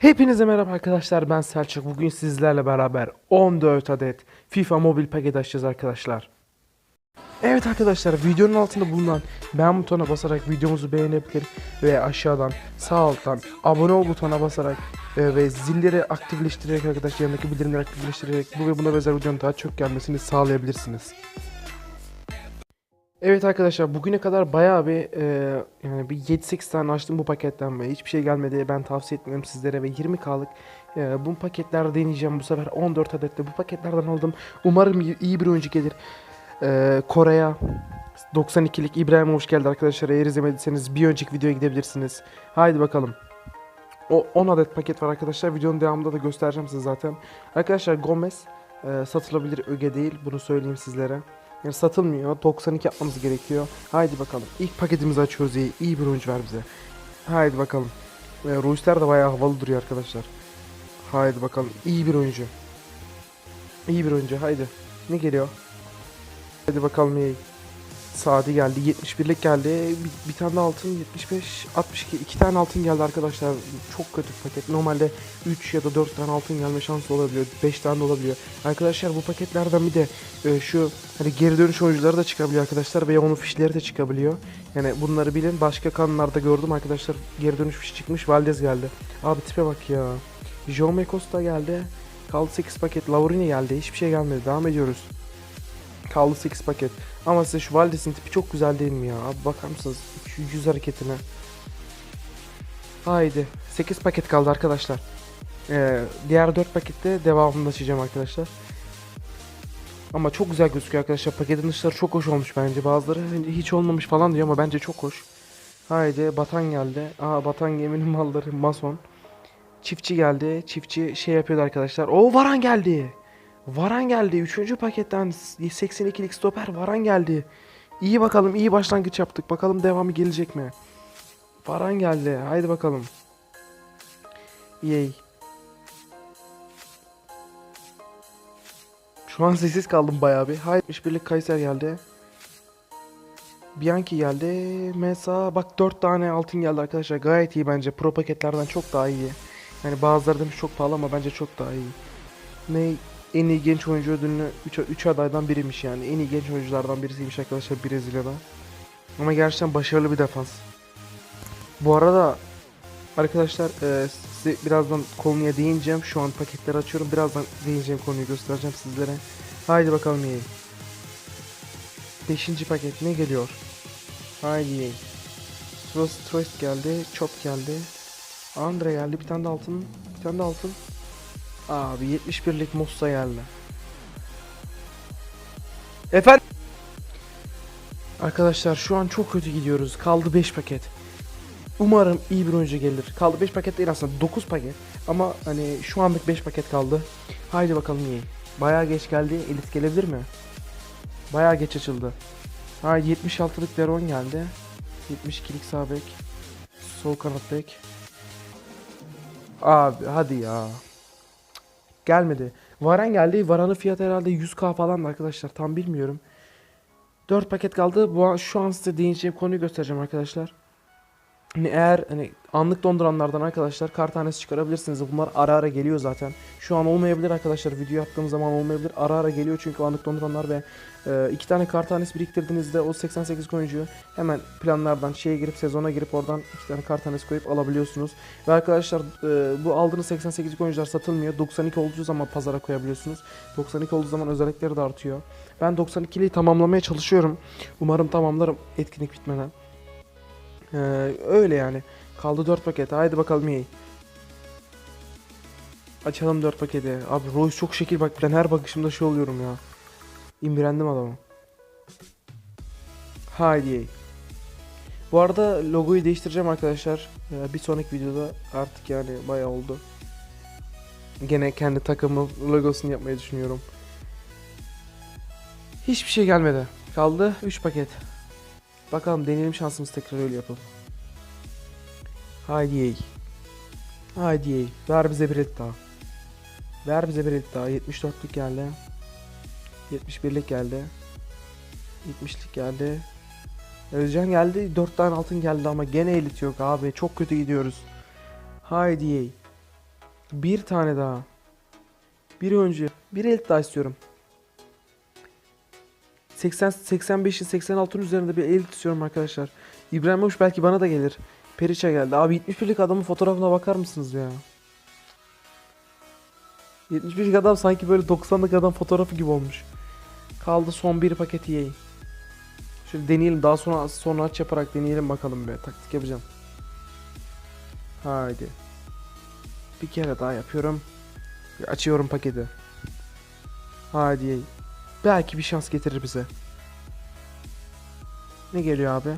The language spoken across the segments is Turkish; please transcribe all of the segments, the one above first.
Hepinize merhaba arkadaşlar ben Selçuk. Bugün sizlerle beraber 14 adet FIFA mobil paket açacağız arkadaşlar. Evet arkadaşlar videonun altında bulunan beğen butonuna basarak videomuzu beğenebilir ve aşağıdan sağ alttan abone ol butonuna basarak e, ve zilleri aktifleştirerek arkadaşlar yanındaki bildirimleri aktifleştirerek bu ve buna benzer videonun daha çok gelmesini sağlayabilirsiniz. Evet arkadaşlar bugüne kadar bayağı bir e, yani bir 7-8 tane açtım bu paketten ve hiçbir şey gelmedi. Ben tavsiye etmiyorum sizlere ve 20K'lık e, bu paketler deneyeceğim bu sefer 14 adet de bu paketlerden aldım. Umarım iyi- bir oyuncu gelir. E, Kore'ye 92'lik İbrahim hoş geldi arkadaşlar. Eğer izlemediyseniz bir önceki videoya gidebilirsiniz. Haydi bakalım. O 10 adet paket var arkadaşlar. Videonun devamında da göstereceğim size zaten. Arkadaşlar Gomez e, satılabilir öge değil. Bunu söyleyeyim sizlere. Yani satılmıyor. 92 yapmamız gerekiyor. Haydi bakalım. İlk paketimizi açıyoruz iyi. İyi bir oyuncu ver bize. Haydi bakalım. E, Royster de bayağı havalı duruyor arkadaşlar. Haydi bakalım. İyi bir oyuncu. İyi bir oyuncu. Haydi. Ne geliyor? Haydi bakalım iyi. Sadi geldi. 71'lik geldi. Bir, bir tane altın 75, 62. iki tane altın geldi arkadaşlar. Çok kötü bir paket. Normalde 3 ya da 4 tane altın gelme şansı olabiliyor. 5 tane de olabiliyor. Arkadaşlar bu paketlerden bir de e, şu hani geri dönüş oyuncuları da çıkabiliyor arkadaşlar ve onun fişleri de çıkabiliyor. Yani bunları bilin. Başka kanallarda gördüm arkadaşlar. Geri dönüş fişi çıkmış. Valdez geldi. Abi tipe bak ya. Jaume Costa geldi. Kaldı 8 paket. Laurini geldi. Hiçbir şey gelmedi. Devam ediyoruz. Kaldı 8 paket. Ama size şu Valdez'in tipi çok güzel değil mi ya? Abi bakar mısınız? Şu yüz hareketine. Haydi. 8 paket kaldı arkadaşlar. Ee, diğer 4 pakette devamını açacağım arkadaşlar. Ama çok güzel gözüküyor arkadaşlar. Paketin dışları çok hoş olmuş bence. Bazıları hani hiç olmamış falan diyor ama bence çok hoş. Haydi Batan geldi. Aa Batan geminin malları mason. Çiftçi geldi. Çiftçi şey yapıyordu arkadaşlar. O Varan geldi. Varan geldi. Üçüncü paketten 82'lik stoper Varan geldi. İyi bakalım. iyi başlangıç yaptık. Bakalım devamı gelecek mi? Varan geldi. Haydi bakalım. Yay. Şu an sessiz kaldım bayağı bir. Hayır birlik Kayser geldi. Bianchi geldi. Mesa bak 4 tane altın geldi arkadaşlar. Gayet iyi bence. Pro paketlerden çok daha iyi. Yani bazıları demiş çok pahalı ama bence çok daha iyi. Ne en iyi genç oyuncu ödülünü 3 3 adaydan biriymiş yani. En iyi genç oyunculardan birisiymiş arkadaşlar Brezilya'da. Ama gerçekten başarılı bir defans. Bu arada arkadaşlar e, size birazdan konuya değineceğim. Şu an paketleri açıyorum. Birazdan değineceğim konuyu göstereceğim sizlere. Haydi bakalım iyi. Beşinci paket ne geliyor? Haydi iyi. Trost, Trost geldi. Chop geldi. Andre geldi. Bir tane de altın. Bir tane de altın. Abi 71'lik Mossa geldi. Efendim? Arkadaşlar şu an çok kötü gidiyoruz. Kaldı 5 paket. Umarım iyi bir oyuncu gelir. Kaldı 5 paket değil aslında 9 paket. Ama hani şu anlık 5 paket kaldı. Haydi bakalım iyi. Bayağı geç geldi. Elit gelebilir mi? Bayağı geç açıldı. Ha 76'lık Deron geldi. 72'lik sağ bek. Sol kanat bek. Abi hadi ya. Gelmedi. Varan geldi. Varan'ın fiyatı herhalde 100k falan arkadaşlar. Tam bilmiyorum. 4 paket kaldı. Bu an, şu an size değineceğim konuyu göstereceğim arkadaşlar. Hani eğer hani anlık donduranlardan arkadaşlar kar tanesi çıkarabilirsiniz. Bunlar ara ara geliyor zaten. Şu an olmayabilir arkadaşlar. Video yaptığım zaman olmayabilir. Ara ara geliyor çünkü anlık donduranlar ve e, iki tane kar tanesi biriktirdiğinizde o 88 oyuncuyu hemen planlardan şeye girip sezona girip oradan iki tane kar tanesi koyup alabiliyorsunuz. Ve arkadaşlar e, bu aldığınız 88 oyuncular satılmıyor. 92 olduğu zaman pazara koyabiliyorsunuz. 92 olduğu zaman özellikleri de artıyor. Ben 92'liyi tamamlamaya çalışıyorum. Umarım tamamlarım etkinlik bitmeden. Ee, öyle yani. Kaldı 4 paket. Haydi bakalım iyi. Açalım 4 paketi. Abi Royce çok şekil bak ben her bakışımda şey oluyorum ya. İmrendim adamı. Haydi. Bu arada logoyu değiştireceğim arkadaşlar. Ee, bir sonraki videoda artık yani bayağı oldu. Gene kendi takımı logosunu yapmayı düşünüyorum. Hiçbir şey gelmedi. Kaldı 3 paket. Bakalım deneyelim şansımız tekrar öyle yapalım. Haydi. Haydi. Ver bize bir et daha. Ver bize bir et daha. 74'lük geldi. 71'lik geldi. 70'lik geldi. Özcan geldi. 4 tane altın geldi ama gene elit yok abi. Çok kötü gidiyoruz. Haydi. Bir tane daha. Bir oyuncu. Bir elit daha istiyorum. 80 85'in 86'ın üzerinde bir elit istiyorum arkadaşlar. İbrahimovic belki bana da gelir. Periçe geldi. Abi 71'lik adamın fotoğrafına bakar mısınız ya? 71'lik adam sanki böyle 90'lık adam fotoğrafı gibi olmuş. Kaldı son bir paket EA. Şöyle deneyelim daha sonra sonra aç yaparak deneyelim bakalım be. Taktik yapacağım. Haydi. Bir kere daha yapıyorum. Açıyorum paketi. Haydi EA. Belki bir şans getirir bize. Ne geliyor abi?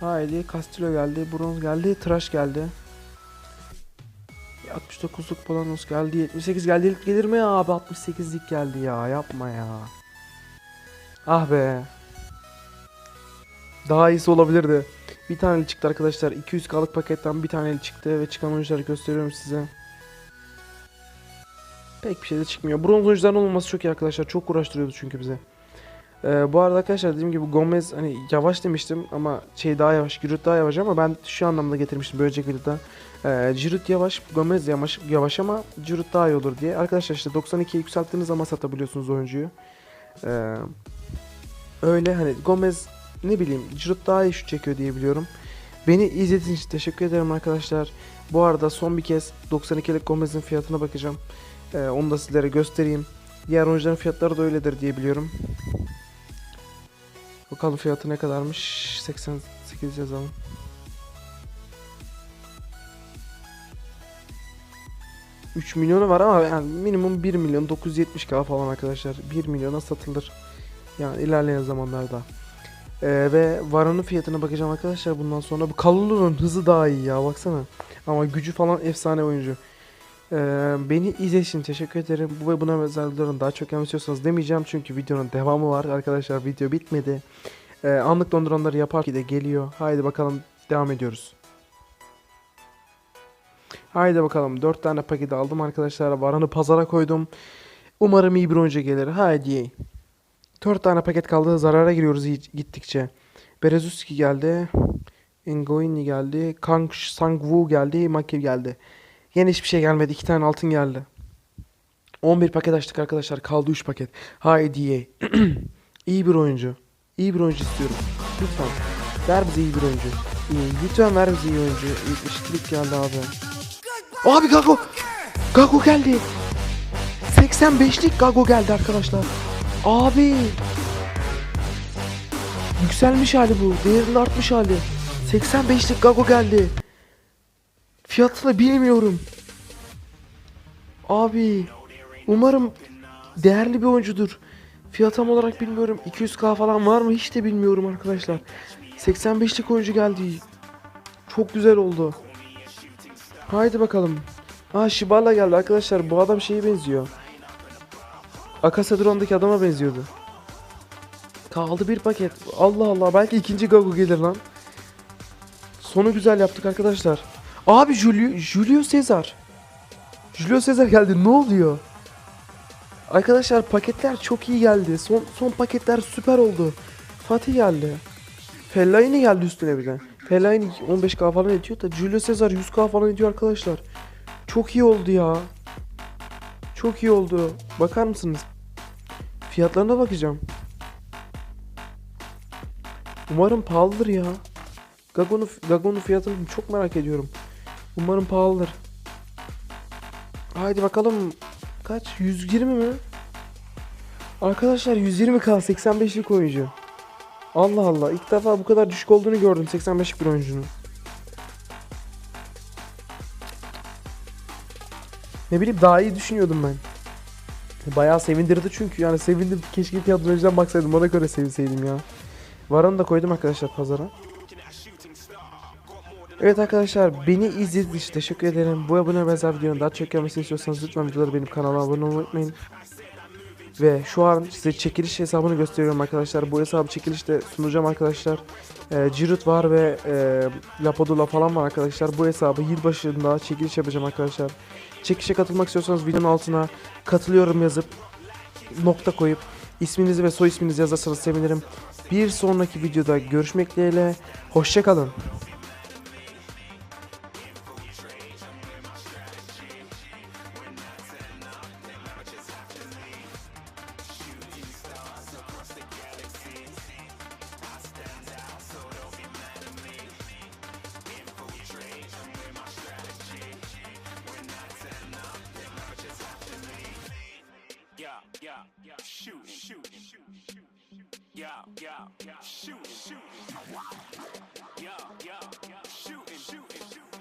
Haydi Castillo geldi, bronz geldi, tıraş geldi. 69'luk Polanos geldi, 78 geldi. Gelir mi ya abi? 68'lik geldi ya. Yapma ya. Ah be. Daha iyisi olabilirdi. Bir tane çıktı arkadaşlar. 200K'lık paketten bir tane çıktı ve çıkan oyuncuları gösteriyorum size. Pek bir şey de çıkmıyor. Bronz oyuncuların olmaması çok iyi arkadaşlar. Çok uğraştırıyordu çünkü bize. Ee, bu arada arkadaşlar dediğim gibi Gomez hani yavaş demiştim ama şey daha yavaş, Giroud daha yavaş ama ben şu anlamda getirmiştim böylece videoda. Ee, Giroud yavaş, Gomez yavaş, yavaş ama Giroud daha iyi olur diye. Arkadaşlar işte 92'ye yükselttiğiniz zaman satabiliyorsunuz oyuncuyu. Ee, öyle hani Gomez ne bileyim Giroud daha iyi şut çekiyor diye biliyorum. Beni izlediğiniz için teşekkür ederim arkadaşlar. Bu arada son bir kez 92'lik Gomez'in fiyatına bakacağım. Ee, onu da sizlere göstereyim. Diğer oyuncuların fiyatları da öyledir diye biliyorum. Bakalım fiyatı ne kadarmış? 88 yazalım. ...3 milyonu var ama yani minimum 1 milyon 970k falan arkadaşlar. 1 milyona satılır. Yani ilerleyen zamanlarda. Ee, ve Varan'ın fiyatına bakacağım arkadaşlar bundan sonra. Bu Kalulu'nun hızı daha iyi ya baksana. Ama gücü falan efsane oyuncu. Ee, beni izlediğiniz için teşekkür ederim. Bu ve buna benzer videoların daha çok istiyorsanız demeyeceğim çünkü videonun devamı var arkadaşlar. Video bitmedi. Ee, anlık donduranları yapar ki de geliyor. Haydi bakalım devam ediyoruz. Haydi bakalım 4 tane paket aldım arkadaşlar. Varanı pazara koydum. Umarım iyi bir oyuncu gelir. Haydi. 4 tane paket kaldı. Zarara giriyoruz gittikçe. Berezuski geldi. Ngoini geldi. Kang Sang-woo geldi. Maki geldi. Yine hiçbir şey gelmedi. 2 tane altın geldi. 11 paket açtık arkadaşlar. Kaldı 3 paket. Haydi. iyi bir oyuncu. İyi bir oyuncu istiyorum. Lütfen. Ver bize iyi bir oyuncu. İyi. Lütfen ver bize iyi oyuncu. 72'lik geldi abi. Abi Gago. Gago geldi. 85'lik Gago geldi arkadaşlar. Abi. Yükselmiş hali bu. Değerinin artmış hali. 85'lik Gago geldi. Fiyatını bilmiyorum. Abi. Umarım değerli bir oyuncudur. Fiyat tam olarak bilmiyorum. 200k falan var mı hiç de bilmiyorum arkadaşlar. 85'lik oyuncu geldi. Çok güzel oldu. Haydi bakalım. Aa Shibala geldi arkadaşlar. Bu adam şeye benziyor. Akasadron'daki adama benziyordu. Kaldı bir paket. Allah Allah belki ikinci Gago gelir lan. Sonu güzel yaptık arkadaşlar. Abi Julio, Julio Cesar. Julio Cesar geldi. Ne oluyor? Arkadaşlar paketler çok iyi geldi. Son son paketler süper oldu. Fatih geldi. Fellaini geldi üstüne bir de. Fellaini 15k falan ediyor da Julio Cesar 100k falan ediyor arkadaşlar. Çok iyi oldu ya. Çok iyi oldu. Bakar mısınız? Fiyatlarına bakacağım. Umarım pahalıdır ya. Gago'nun Gago'nun fiyatını çok merak ediyorum. Umarım pahalıdır. Haydi bakalım kaç? 120 mi? Arkadaşlar 120k 85'lik oyuncu. Allah Allah ilk defa bu kadar düşük olduğunu gördüm 85'lik bir oyuncunun. Ne bileyim daha iyi düşünüyordum ben. Bayağı sevindirdi çünkü yani sevindim keşke fiyatlarından baksaydım ona göre sevinseydim ya. Varanı da koydum arkadaşlar pazara. Evet arkadaşlar beni izlediğiniz için teşekkür ederim. Bu abone benzer videonun daha çok gelmesini istiyorsanız lütfen videoları benim kanalıma abone olmayı unutmayın. Ve şu an size çekiliş hesabını gösteriyorum arkadaşlar. Bu hesabı çekilişte sunacağım arkadaşlar. Ee, Giroud var ve e, Lapadula falan var arkadaşlar. Bu hesabı yılbaşında çekiliş yapacağım arkadaşlar. Çekilişe katılmak istiyorsanız videonun altına katılıyorum yazıp nokta koyup isminizi ve soy isminizi yazarsanız sevinirim. Bir sonraki videoda görüşmek dileğiyle. Hoşçakalın. yeah, yeah, shoot, shoot.